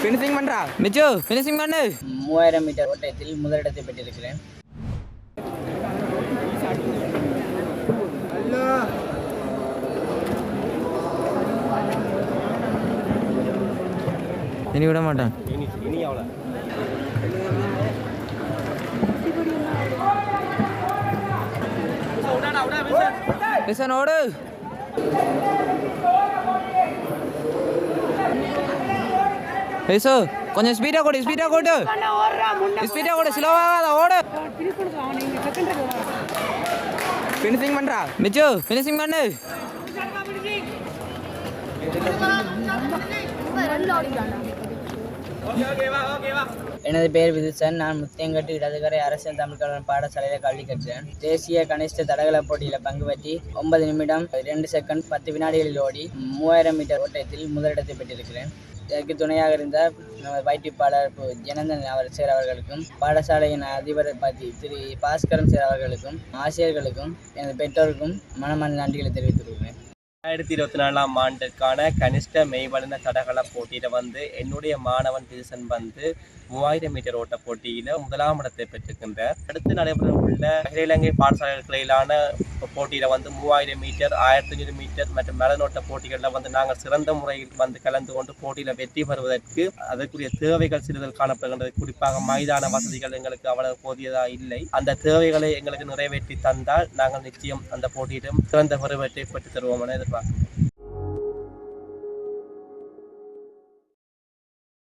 Finishing பண்றா? மிச்சு finishing பண்ணு. மூவாயிரம் மீட்டர் ஓட்டத்தில் முதலிடத்தை பெற்றிருக்கிறேன். இனி விட மாட்டேன். விசன் ஓடு. ஏசு கொஞ்சம் ஸ்பீடாக கொடு ஸ்பீடாக கொடு ஸ்பீடாக கொடு ஸ்லோவாக ஓடு ஃபினிஷிங் பண்ணுறா மிச்சு ஃபினிஷிங் பண்ணு ரெண்டு எனது பெயர் விதுசன். நான் முத்தியங்கட்டு இடதுகரை அரசியல் தமிழ் கல்லூரி பாடசாலையில் கல்வி கற்றேன். தேசிய கனிஷ்ட தடகள போட்டியில் பங்கு பற்றி ஒன்பது நிமிடம் இரண்டு செகண்ட் பத்து வினாடிகளில் ஓடி மூவாயிரம் மீட்டர் ஓட்டத்தில் முதலிடத்தை பெற்றிருக்கிறேன். இதற்கு துணையாக இருந்த நமது பயிற்றுப்பாளர் ஜனந்தன் அவர் சேர் அவர்களுக்கும் பாடசாலையின் அதிபர் பதி திரு பாஸ்கரன் சேர் அவர்களுக்கும் ஆசிரியர்களுக்கும் எனது பெற்றோருக்கும் மனமான நன்றிகளை தெரிவித்துள்ளேன் ரெண்டாயிரத்தி இருபத்தி நாலாம் ஆண்டுக்கான கனிஷ்ட மெய்வளர்ந்த தடகள போட்டியில் வந்து என்னுடைய மாணவன் திரிசன் வந்து மூவாயிரம் மீட்டர் ஓட்ட போட்டியில் முதலாம் இடத்தை பெற்றிருக்கின்றார். அடுத்து நடைபெற உள்ள அகில இலங்கை இப்போ போட்டியில் வந்து மூவாயிரம் மீட்டர் ஆயிரத்தி ஐநூறு மீட்டர் மற்றும் மலநோட்ட போட்டிகளில் வந்து நாங்கள் சிறந்த முறையில் வந்து கலந்து கொண்டு போட்டியில் வெற்றி பெறுவதற்கு அதற்குரிய தேவைகள் சிறிதல் காணப்படுகின்றது. குறிப்பாக மைதான வசதிகள் எங்களுக்கு அவ்வளவு போதியதாக இல்லை. அந்த தேவைகளை எங்களுக்கு நிறைவேற்றி தந்தால் நாங்கள் நிச்சயம் அந்த போட்டியிடம் சிறந்த பெறுவற்றை பெற்றுத் தருவோம் என எதிர்பார்க்கிறோம்.